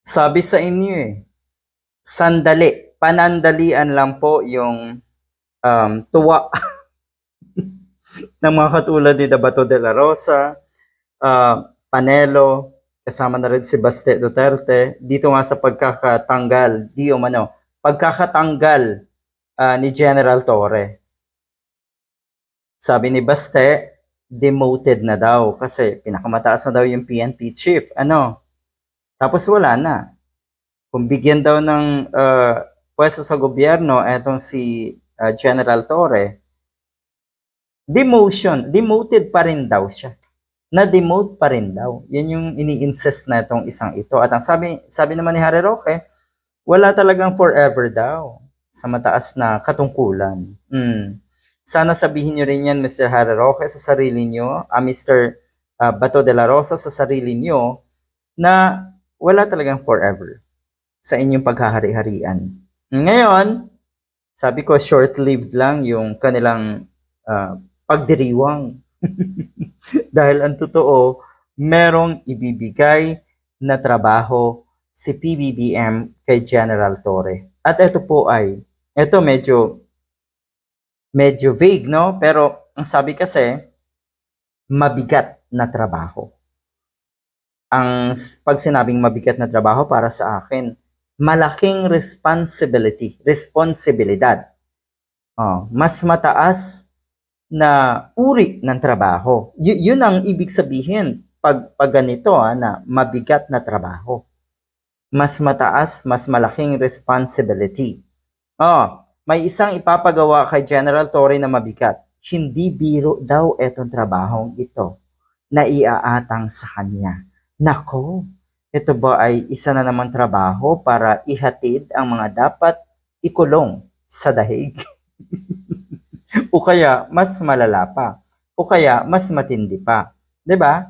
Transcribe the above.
Sabi sa inyo eh, sandali, panandalian lang po yung um, tuwa ng mga katulad ni Dabato de la Rosa, ah, Panelo, kasama na rin si Baste Duterte, dito nga sa pagkakatanggal, di umano, pagkakatanggal ah, ni General Torre. Sabi ni Baste, demoted na daw kasi pinakamataas na daw yung PNP chief. Ano? Tapos wala na. Kung bigyan daw ng uh, pwesto sa gobyerno, etong si uh, General Torre, demotion, demoted pa rin daw siya. Na-demote pa rin daw. Yan yung ini-insist na itong isang ito. At ang sabi, sabi naman ni Harry Roque, wala talagang forever daw sa mataas na katungkulan. Hmm. Sana sabihin nyo rin yan, Mr. Harry Roque, sa sarili nyo, ah, Mr. ah, Bato de la Rosa, sa sarili nyo, na wala talagang forever sa inyong paghahari-harian. Ngayon, sabi ko, short-lived lang yung kanilang ah, pagdiriwang. Dahil ang totoo, merong ibibigay na trabaho si PBBM kay General Torre. At ito po ay, ito medyo medyo vague, no? Pero ang sabi kasi, mabigat na trabaho. Ang pag sinabing mabigat na trabaho para sa akin, malaking responsibility, responsibilidad. Oh, mas mataas na uri ng trabaho. Y- yun ang ibig sabihin pag, pag ganito ah, na mabigat na trabaho. Mas mataas, mas malaking responsibility. Oh, may isang ipapagawa kay General Torre na mabigat. Hindi biro daw etong trabahong ito na iaatang sa kanya. Nako, ito ba ay isa na namang trabaho para ihatid ang mga dapat ikulong sa dahig? o kaya mas malala pa? O kaya mas matindi pa? 'Di ba?